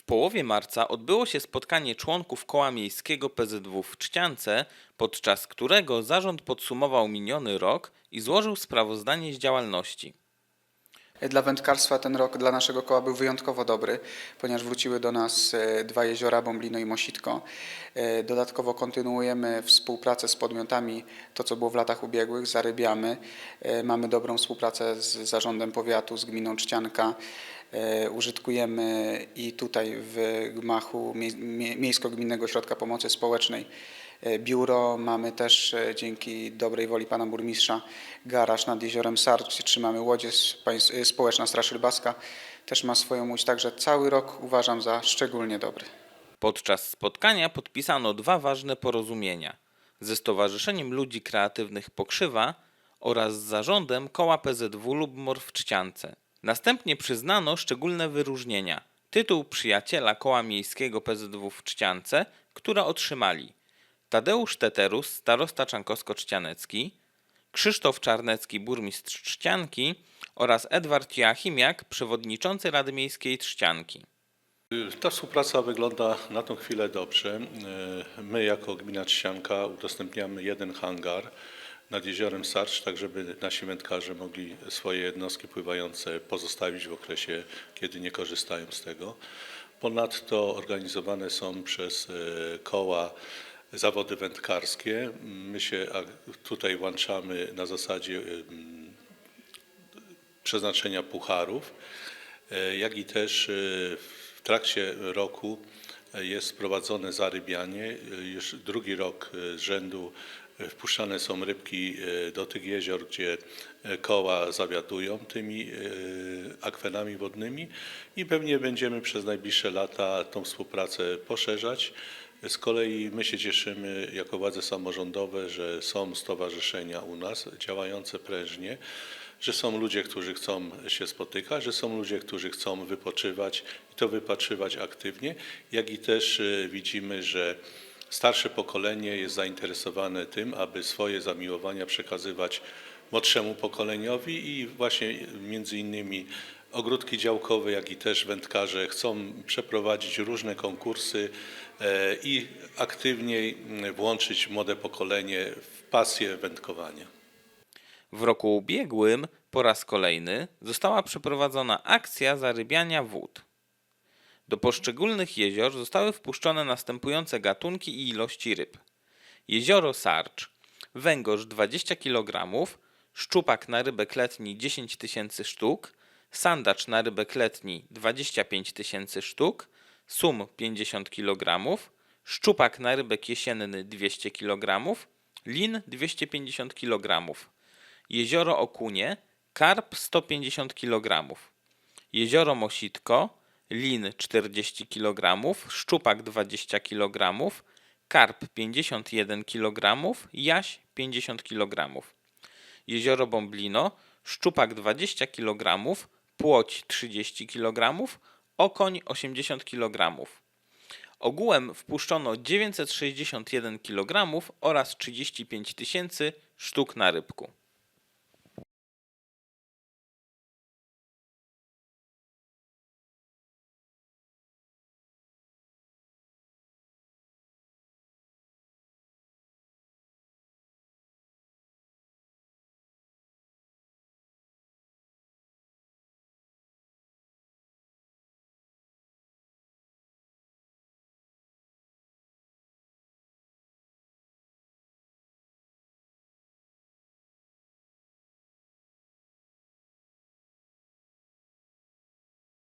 W połowie marca odbyło się spotkanie członków koła miejskiego PZW w Czciance, podczas którego zarząd podsumował miniony rok i złożył sprawozdanie z działalności. Dla wędkarstwa ten rok dla naszego koła był wyjątkowo dobry, ponieważ wróciły do nas e, dwa jeziora, Bąblino i Mositko. E, Dodatkowo kontynuujemy współpracę z podmiotami, to co było w latach ubiegłych, zarybiamy. E, Mamy dobrą współpracę z zarządem powiatu, z gminą Czcianka. E, Użytkujemy i tutaj w gmachu Mie- Mie- Miejsko-Gminnego Ośrodka Pomocy Społecznej e, biuro. Mamy też e, dzięki dobrej woli pana burmistrza garaż nad jeziorem Sar, gdzie trzymamy łodzie. Społeczna Straż Rybacka też ma swoją łódź, także cały rok uważam za szczególnie dobry. Podczas spotkania podpisano dwa ważne porozumienia ze Stowarzyszeniem Ludzi Kreatywnych Pokrzywa oraz z zarządem koła PZW Lubmor w Czciance. Następnie przyznano szczególne wyróżnienia. Tytuł przyjaciela koła miejskiego PZW w Czciance, które otrzymali Tadeusz Teterus, starosta czankowsko-czcianecki, Krzysztof Czarnecki, burmistrz Trzcianki oraz Edward Joachimiak, przewodniczący Rady Miejskiej Trzcianki. Ta współpraca wygląda na tą chwilę dobrze. My jako gmina Trzcianka udostępniamy jeden hangar nad jeziorem Sarcz, tak żeby nasi wędkarze mogli swoje jednostki pływające pozostawić w okresie, kiedy nie korzystają z tego. Ponadto organizowane są przez e, koła zawody wędkarskie. My się tutaj włączamy na zasadzie em, przeznaczenia pucharów, e, jak i też e, w trakcie roku e, jest prowadzone zarybianie. E, Już drugi rok e, z rzędu e, wpuszczane są rybki e, do tych jezior, gdzie e, koła zawiadują tymi e, akwenami wodnymi i pewnie będziemy przez najbliższe lata tą współpracę poszerzać. Z kolei my się cieszymy jako władze samorządowe, że są stowarzyszenia u nas działające prężnie, że są ludzie, którzy chcą się spotykać, że są ludzie, którzy chcą wypoczywać i to wypoczywać aktywnie, jak i też widzimy, że starsze pokolenie jest zainteresowane tym, aby swoje zamiłowania przekazywać młodszemu pokoleniowi i właśnie między innymi ogródki działkowe, jak i też wędkarze chcą przeprowadzić różne konkursy e, i aktywniej mm, włączyć młode pokolenie w pasję wędkowania. W roku ubiegłym po raz kolejny została przeprowadzona akcja zarybiania wód. Do poszczególnych jezior zostały wpuszczone następujące gatunki i ilości ryb. Jezioro Sarcz, węgorz 20 kg, szczupak na rybek letni 10 tysięcy sztuk, sandacz na rybek letni 25 tysięcy sztuk, sum 50 kg, szczupak na rybek jesienny 200 kg, lin 250 kg. Jezioro Okunie, karp 150 kg. Jezioro Mositko, lin 40 kg, szczupak 20 kg, karp 51 kg, jaś 50 kg. Jezioro Bąblino, szczupak 20 kg, płoć 30 kg, okoń 80 kg. Ogółem wpuszczono 961 kg oraz 35 tysięcy sztuk na rybku.